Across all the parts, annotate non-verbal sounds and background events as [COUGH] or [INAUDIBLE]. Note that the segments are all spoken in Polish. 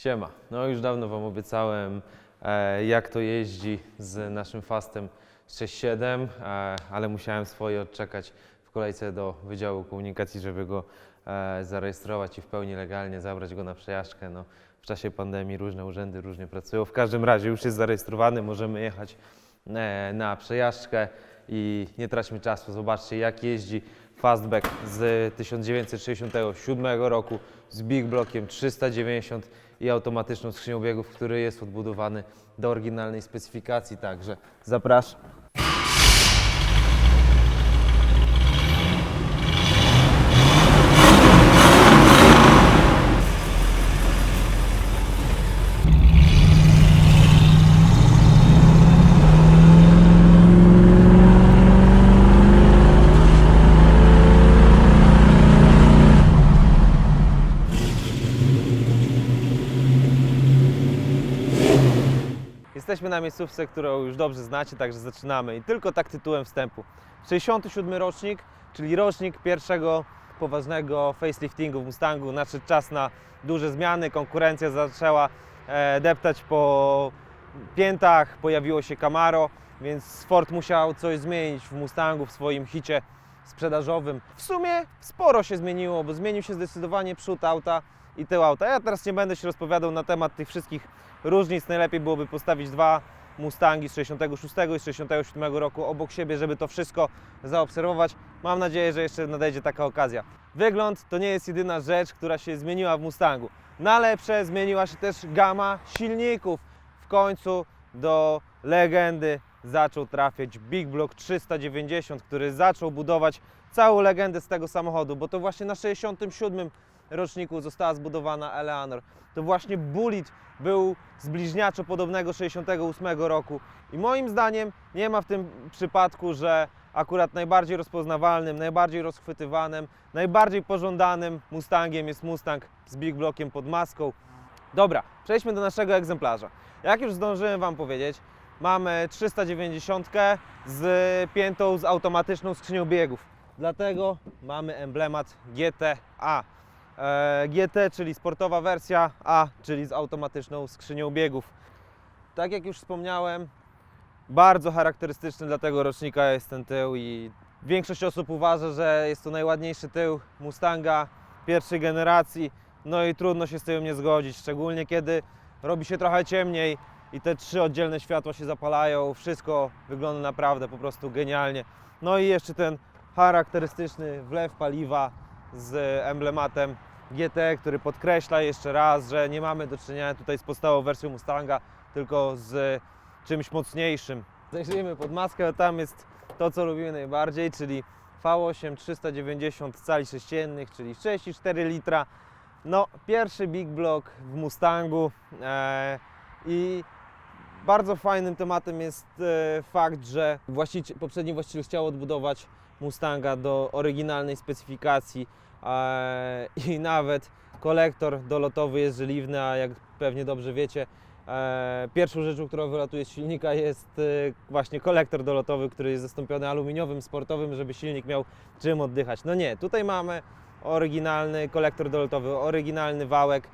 Siema. No już dawno Wam obiecałem, e, jak to jeździ z naszym Fastem 6.7, e, ale musiałem swoje odczekać w kolejce do Wydziału Komunikacji, żeby go e, zarejestrować i w pełni legalnie zabrać go na przejażdżkę. No, w czasie pandemii różne urzędy różnie pracują. W każdym razie już jest zarejestrowany, możemy jechać e, na przejażdżkę i nie traćmy czasu. Zobaczcie, jak jeździ Fastback z 1967 roku z Big Blockiem 390 i automatyczną skrzynią biegów, który jest odbudowany do oryginalnej specyfikacji. Także zapraszam. Jesteśmy na miejscówce, którą już dobrze znacie, także zaczynamy. I tylko tak tytułem wstępu. 67 rocznik, czyli rocznik pierwszego poważnego faceliftingu w Mustangu. Nadszedł czas na duże zmiany, konkurencja zaczęła e, deptać po piętach, pojawiło się Camaro, więc Ford musiał coś zmienić w Mustangu, w swoim hicie sprzedażowym. W sumie sporo się zmieniło, bo zmienił się zdecydowanie przód auta i tył auta. Ja teraz nie będę się rozpowiadał na temat tych wszystkich różnic. Najlepiej byłoby postawić dwa Mustangi z 66 i z 67 roku obok siebie, żeby to wszystko zaobserwować. Mam nadzieję, że jeszcze nadejdzie taka okazja. Wygląd to nie jest jedyna rzecz, która się zmieniła w Mustangu. Na lepsze zmieniła się też gama silników. W końcu do legendy zaczął trafiać Big Block 390, który zaczął budować całą legendę z tego samochodu, bo to właśnie na 67 roczniku została zbudowana Eleanor. To właśnie Bullet był z podobnego 68 roku i moim zdaniem nie ma w tym przypadku, że akurat najbardziej rozpoznawalnym, najbardziej rozchwytywanym, najbardziej pożądanym Mustangiem jest Mustang z Big Blockiem pod maską. Dobra, przejdźmy do naszego egzemplarza. Jak już zdążyłem Wam powiedzieć, mamy 390 z piętą z automatyczną skrzynią biegów. Dlatego mamy emblemat GTA. E, GT, czyli sportowa wersja, A, czyli z automatyczną skrzynią biegów. Tak jak już wspomniałem, bardzo charakterystyczny dla tego rocznika jest ten tył i większość osób uważa, że jest to najładniejszy tył Mustanga pierwszej generacji. No i trudno się z tym nie zgodzić, szczególnie kiedy robi się trochę ciemniej i te trzy oddzielne światła się zapalają. Wszystko wygląda naprawdę po prostu genialnie. No i jeszcze ten charakterystyczny wlew paliwa z emblematem GT, który podkreśla jeszcze raz, że nie mamy do czynienia tutaj z podstawową wersją Mustanga, tylko z czymś mocniejszym. Zajrzyjmy pod maskę, tam jest to, co lubimy najbardziej, czyli V8 390 cali sześciennych, czyli 6,4 litra. No, pierwszy Big Block w Mustangu e, i bardzo fajnym tematem jest e, fakt, że właściciel, poprzedni właściciel chciał odbudować Mustanga do oryginalnej specyfikacji [LAUGHS] i nawet kolektor dolotowy jest żeliwny, a jak pewnie dobrze wiecie, e, pierwszą rzeczą, która wylatuje z silnika jest e, właśnie kolektor dolotowy, który jest zastąpiony aluminiowym, sportowym, żeby silnik miał czym oddychać. No nie, tutaj mamy oryginalny kolektor dolotowy, oryginalny wałek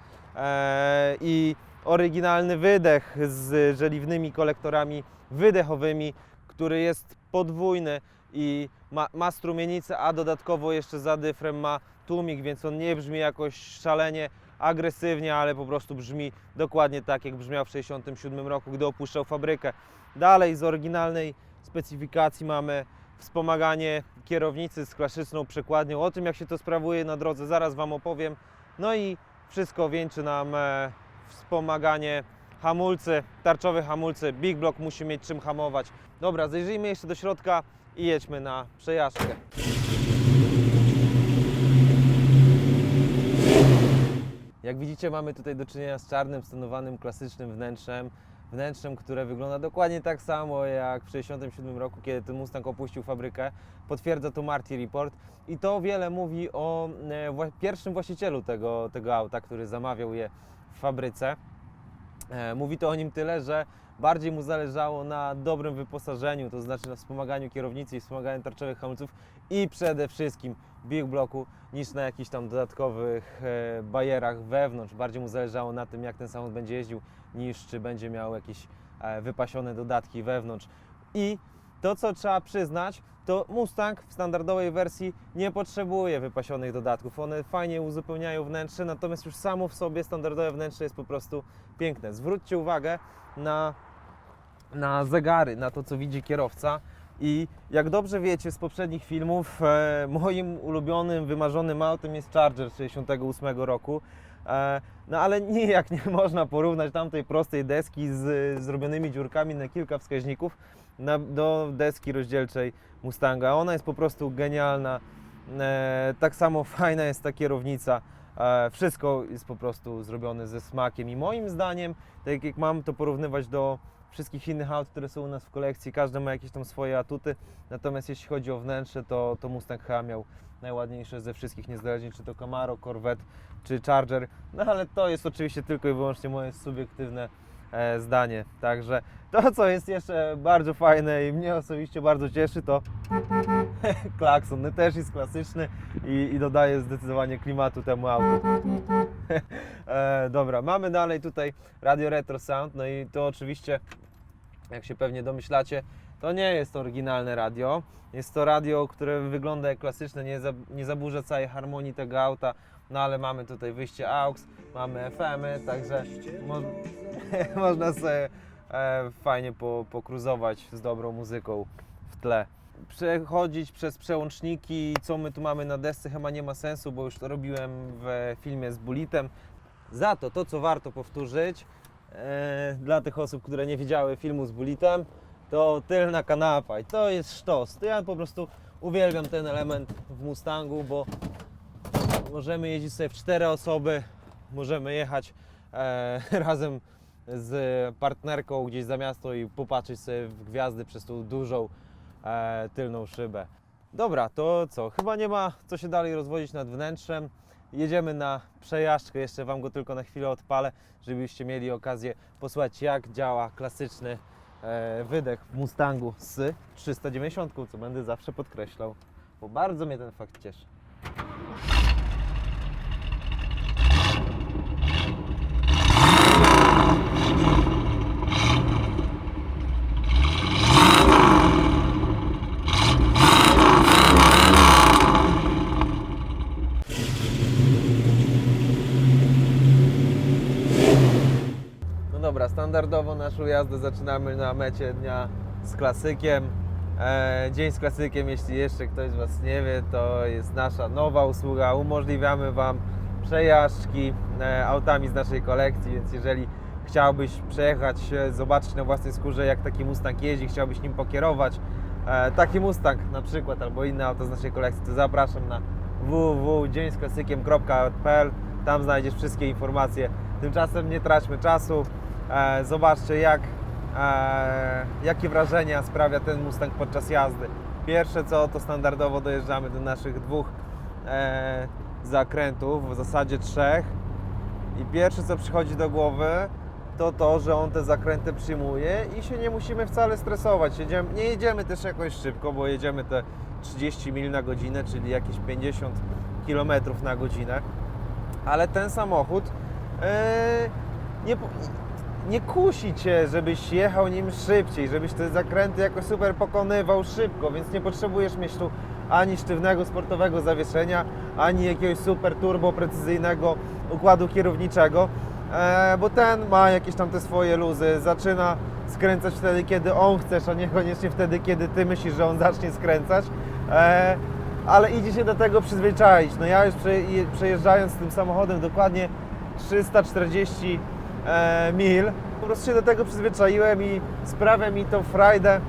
i oryginalny wydech z żeliwnymi kolektorami wydechowymi, który jest podwójny i ma, ma strumienicę, a dodatkowo jeszcze za dyfrem ma tłumik, więc on nie brzmi jakoś szalenie agresywnie, ale po prostu brzmi dokładnie tak, jak brzmiał w 1967 roku, gdy opuszczał fabrykę. Dalej z oryginalnej specyfikacji mamy wspomaganie kierownicy z klasyczną przekładnią. O tym, jak się to sprawuje na drodze, zaraz Wam opowiem. No i wszystko wieńczy nam e, wspomaganie hamulcy, tarczowe hamulce. Big Block musi mieć czym hamować. Dobra, zajrzyjmy jeszcze do środka i jedźmy na przejażdżkę. Jak widzicie, mamy tutaj do czynienia z czarnym, stonowanym, klasycznym wnętrzem. Wnętrzem, które wygląda dokładnie tak samo jak w 1967 roku, kiedy ten Mustang opuścił fabrykę. Potwierdza to Marty Report. I to wiele mówi o e, pierwszym właścicielu tego, tego auta, który zamawiał je fabryce. E, Mówi to o nim tyle, że bardziej mu zależało na dobrym wyposażeniu, to znaczy na wspomaganiu kierownicy i wspomaganiu tarczowych hamulców i przede wszystkim big bloku niż na jakichś tam dodatkowych e, bajerach wewnątrz. Bardziej mu zależało na tym, jak ten samochód będzie jeździł, niż czy będzie miał jakieś e, wypasione dodatki wewnątrz. I to, co trzeba przyznać, to Mustang w standardowej wersji nie potrzebuje wypasionych dodatków. One fajnie uzupełniają wnętrze, natomiast już samo w sobie standardowe wnętrze jest po prostu piękne. Zwróćcie uwagę na, na zegary, na to, co widzi kierowca. I jak dobrze wiecie z poprzednich filmów, e, moim ulubionym, wymarzonym autem jest Charger 68 roku. E, no ale [LAUGHS] nijak nie można porównać tamtej prostej deski z zrobionymi dziurkami na kilka wskaźników do deski rozdzielczej Mustanga. Ona jest po prostu genialna. E, tak samo [LAUGHS] fajna jest ta kierownica. E, wszystko jest po prostu zrobione ze smakiem i moim zdaniem, tak jak mam to porównywać do wszystkich innych aut, które są u nas w kolekcji, każdy ma jakieś tam swoje atuty, natomiast jeśli chodzi o wnętrze, to, to Mustang chyba miał najładniejsze ze wszystkich, niezależnie czy to Camaro, Corvette czy Charger, no ale to jest oczywiście tylko i wyłącznie moje subiektywne zdanie, także to co jest jeszcze bardzo fajne i mnie osobiście bardzo cieszy to [LAUGHS] klakson, też jest klasyczny i, i dodaje zdecydowanie klimatu temu autu. [LAUGHS] e, dobra, mamy dalej tutaj Radio Retro Sound, no i to oczywiście, jak się pewnie domyślacie, to nie jest oryginalne radio. Jest to radio, które wygląda jak klasyczne, nie, za, nie zaburza całej harmonii tego auta, no ale mamy tutaj wyjście AUX, mamy FM-y, także mo [LAUGHS] można sobie e, fajnie po, pokruzować z dobrą muzyką w tle. Przechodzić przez przełączniki, co my tu mamy na desce chyba nie ma sensu, bo już to robiłem w filmie z Bulitem. Za to, to co warto powtórzyć, e, dla tych osób, które nie widziały filmu z Bulitem, to tylna kanapa i to jest sztos. To ja po prostu uwielbiam ten element w Mustangu, bo możemy jeździć sobie w cztery osoby, możemy jechać e, [LAUGHS] razem z partnerką gdzieś za miasto i popatrzeć sobie w gwiazdy przez tą dużą e, tylną szybę. Dobra, to co? Chyba nie ma co się dalej rozwodzić nad wnętrzem. Jedziemy na przejażdżkę, jeszcze Wam go tylko na chwilę odpalę, żebyście mieli okazję posłuchać jak działa klasyczny e, wydech Mustangu z 390, co będę zawsze podkreślał, bo bardzo mnie ten fakt cieszy. No dobra, standardowo naszą jazdę zaczynamy na mecie dnia z klasykiem. E, dzień z klasykiem, jeśli jeszcze ktoś z Was nie wie, to jest nasza nowa usługa. Umożliwiamy Wam przejażdżki e, autami z naszej kolekcji, więc jeżeli chciałbyś przejechać, e, zobaczyć na własnej skórze, jak taki Mustang jeździ, chciałbyś nim pokierować, taki Mustang na przykład, albo inne auto z naszej kolekcji, to zapraszam na www.dzieńsklasykiem.pl Tam znajdziesz wszystkie informacje. Tymczasem nie traćmy czasu. E, zobaczcie, jak, e, jakie wrażenia sprawia ten Mustang podczas jazdy. Pierwsze co, to standardowo dojeżdżamy do naszych dwóch e, zakrętów, w zasadzie trzech. I pierwsze co przychodzi do głowy, to to, że on te zakręty przyjmuje i się nie musimy wcale stresować. Jedziemy, nie jedziemy też jakoś szybko, bo jedziemy te 30 mil na godzinę, czyli jakieś 50 km na godzinę. Ale ten samochód e, nie, nie kusi Cię, żebyś jechał nim szybciej, żebyś te zakręty jakoś super pokonywał szybko, więc nie potrzebujesz mieć tu ani sztywnego sportowego zawieszenia, ani jakiegoś super turbo precyzyjnego układu kierowniczego, e, bo ten ma jakieś tam te swoje luzy, zaczyna skręcać wtedy, kiedy on chcesz, a niekoniecznie wtedy, kiedy Ty myślisz, że on zacznie skręcać. E, ale idzie się do tego przyzwyczaić. No ja już prze, je- przejeżdżając tym samochodem dokładnie 340 e, mil, po prostu się do tego przyzwyczaiłem i sprawia mi to frajdę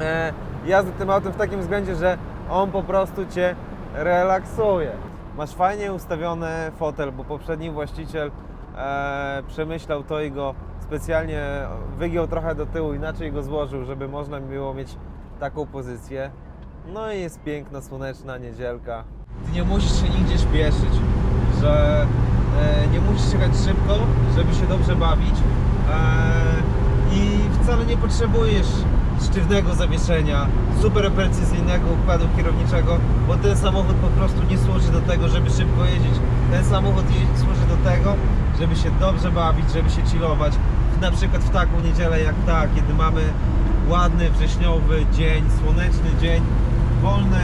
e, jazdy tym autem w takim względzie, że on po prostu Cię relaksuje. Masz fajnie ustawiony fotel, bo poprzedni właściciel e, przemyślał to i go specjalnie wygiął trochę do tyłu, inaczej go złożył, żeby można było mieć taką pozycję. No i jest piękna, słoneczna niedzielka. Nie musisz się nigdzie śpieszyć, że e, nie musisz jechać szybko, żeby się dobrze bawić. E, i wcale nie potrzebujesz sztywnego zawieszenia, super precyzyjnego układu kierowniczego, bo ten samochód po prostu nie służy do tego, żeby szybko jeździć. Ten samochód służy do tego, żeby się dobrze bawić, żeby się chillować. Na przykład w taką niedzielę jak ta, kiedy mamy ładny wrześniowy dzień, słoneczny dzień, wolny,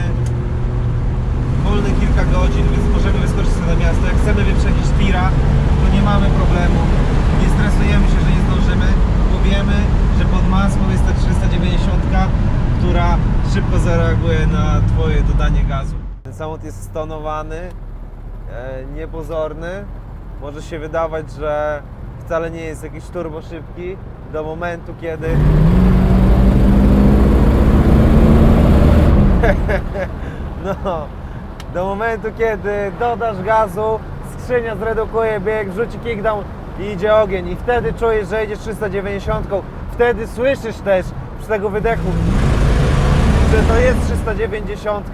kilka godzin, więc możemy wyskoczyć sobie na miasto. Jak chcemy wyprzedzić tira, to nie mamy problemu. Nie stresujemy się, że nie zdążymy, bo wiemy, że pod maską jest ta 390, która szybko zareaguje na Twoje dodanie gazu. Ten samochód jest stonowany, e, niepozorny. Może się wydawać, że wcale nie jest jakiś turbo szybki do momentu, kiedy [LAUGHS] No, do momentu, kiedy dodasz gazu, skrzynia zredukuje bieg, wrzuci kickdown i idzie ogień. I wtedy czujesz, że jedziesz 390. Wtedy słyszysz też przy tego wydechu, że to jest 390,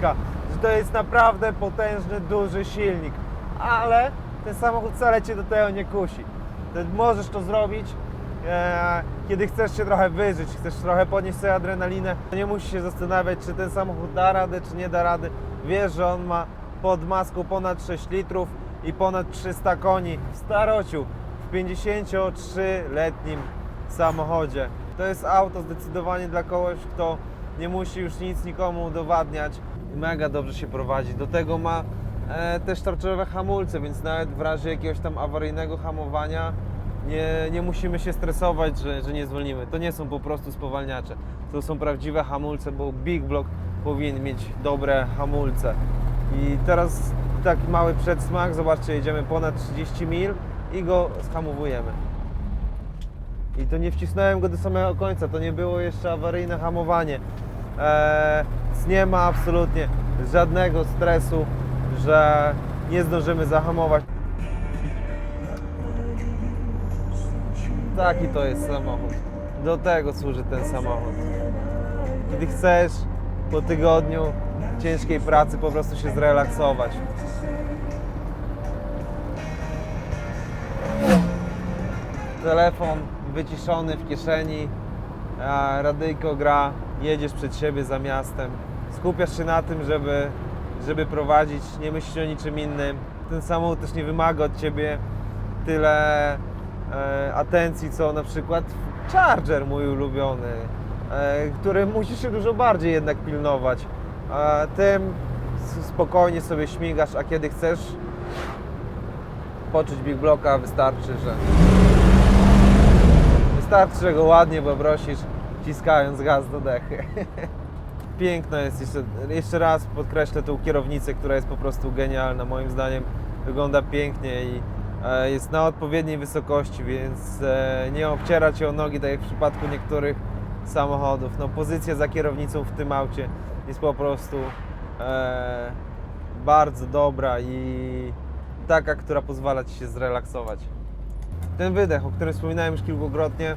że to jest naprawdę potężny, duży silnik. Ale ten samochód wcale Cię do tego nie kusi. Możesz to zrobić, kiedy chcesz się trochę wyżyć, chcesz trochę podnieść sobie adrenalinę. Nie musisz się zastanawiać, czy ten samochód da radę, czy nie da rady. Wiesz, że on ma pod maską ponad 6 litrów i ponad 300 koni w starociu, w 53-letnim samochodzie. To jest auto zdecydowanie dla kogoś, kto nie musi już nic nikomu udowadniać. Mega dobrze się prowadzi. Do tego ma e, też tarczowe hamulce, więc nawet w razie jakiegoś tam awaryjnego hamowania nie, nie musimy się stresować, że, że nie zwolnimy. To nie są po prostu spowalniacze. To są prawdziwe hamulce, bo Big Block powinien mieć dobre hamulce. I teraz taki mały przedsmak. Zobaczcie, jedziemy ponad 30 mil i go zhamowujemy. I to nie wcisnąłem go do samego końca, to nie było jeszcze awaryjne hamowanie. Eee, nie ma absolutnie żadnego stresu, że nie zdążymy zahamować. Taki to jest samochód. Do tego służy ten samochód. Kiedy chcesz po tygodniu ciężkiej pracy po prostu się zrelaksować. Telefon wyciszony w kieszeni, radyjko gra, jedziesz przed siebie za miastem. Skupiasz się na tym, żeby, żeby prowadzić, nie myślisz o niczym innym. Ten samochód też nie wymaga od ciebie tyle e, atencji, co na przykład Charger mój ulubiony, e, który musisz się dużo bardziej jednak pilnować. A tym spokojnie sobie śmigasz, a kiedy chcesz poczuć Big Blocka, wystarczy, że wystarczy, że go ładnie poprosisz, wciskając gaz do dechy. [LAUGHS] Piękna jest, jeszcze, jeszcze raz podkreślę tą kierownicę, która jest po prostu genialna, moim zdaniem wygląda pięknie i jest na odpowiedniej wysokości, więc e, nie obciera Cię o nogi, tak jak w przypadku niektórych samochodów. No, pozycja za kierownicą w tym aucie jest po prostu e, bardzo dobra i taka, która pozwala Ci się zrelaksować. Ten wydech, o którym wspominałem już kilkukrotnie,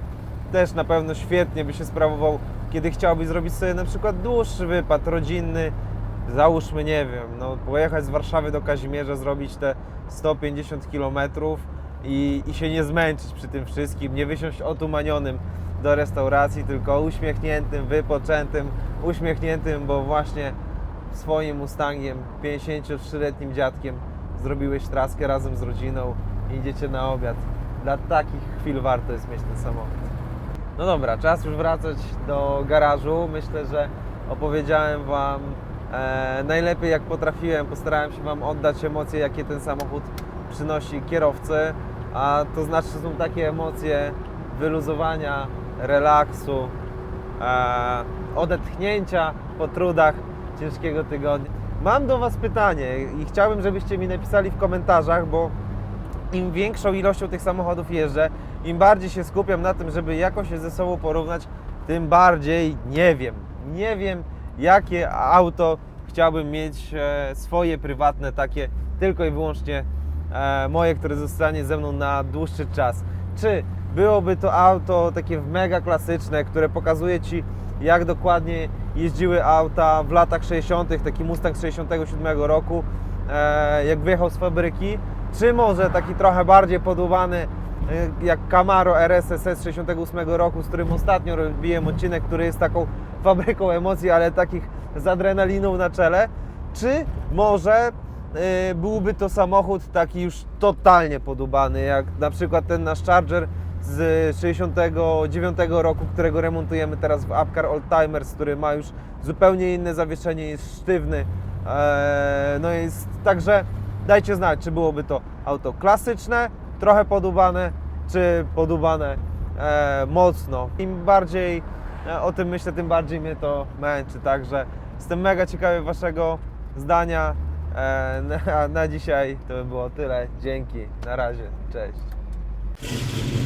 też na pewno świetnie by się sprawował, kiedy chciałbyś zrobić sobie na przykład dłuższy wypad rodzinny, załóżmy, nie wiem, no, pojechać z Warszawy do Kazimierza, zrobić te 150 km i, i się nie zmęczyć przy tym wszystkim, nie wysiąść otumanionym do restauracji, tylko uśmiechniętym, wypoczętym, uśmiechniętym, bo właśnie swoim Mustangiem, 53-letnim dziadkiem zrobiłeś traskę razem z rodziną i idziecie na obiad. Dla takich chwil warto jest mieć ten samochód. No dobra, czas już wracać do garażu. Myślę, że opowiedziałem Wam e, najlepiej jak potrafiłem. Postarałem się Wam oddać emocje, jakie ten samochód przynosi kierowcy. A to znaczy, są takie emocje wyluzowania, relaksu, e, odetchnięcia po trudach ciężkiego tygodnia. Mam do Was pytanie i chciałbym, żebyście mi napisali w komentarzach, bo im większą ilością tych samochodów jeżdżę, im bardziej się skupiam na tym, żeby jakoś je ze sobą porównać, tym bardziej nie wiem. Nie wiem, jakie auto chciałbym mieć e, swoje prywatne, takie tylko i wyłącznie e, moje, które zostanie ze mną na dłuższy czas. Czy byłoby to auto takie mega klasyczne, które pokazuje Ci, jak dokładnie jeździły auta w latach 60., taki Mustang z 67 roku, e, jak wyjechał z fabryki, czy może taki trochę bardziej podłubany y, jak Camaro RSSS 68 roku, z którym ostatnio robiłem odcinek, który jest taką fabryką emocji, ale takich z adrenaliną na czele, czy może y, byłby to samochód taki już totalnie podubany, jak na przykład ten nasz Charger z 69 roku, którego remontujemy teraz w Upcar Oldtimers, który ma już zupełnie inne zawieszenie, jest sztywny. Eee, no jest także dajcie znać, czy byłoby to auto klasyczne, trochę podubane, czy podubane e, mocno. Im bardziej e, o tym myślę, tym bardziej mnie to męczy. Także jestem mega ciekawy Waszego zdania. E, [LAUGHS] na, na dzisiaj to by było tyle. Dzięki. Na razie. Cześć.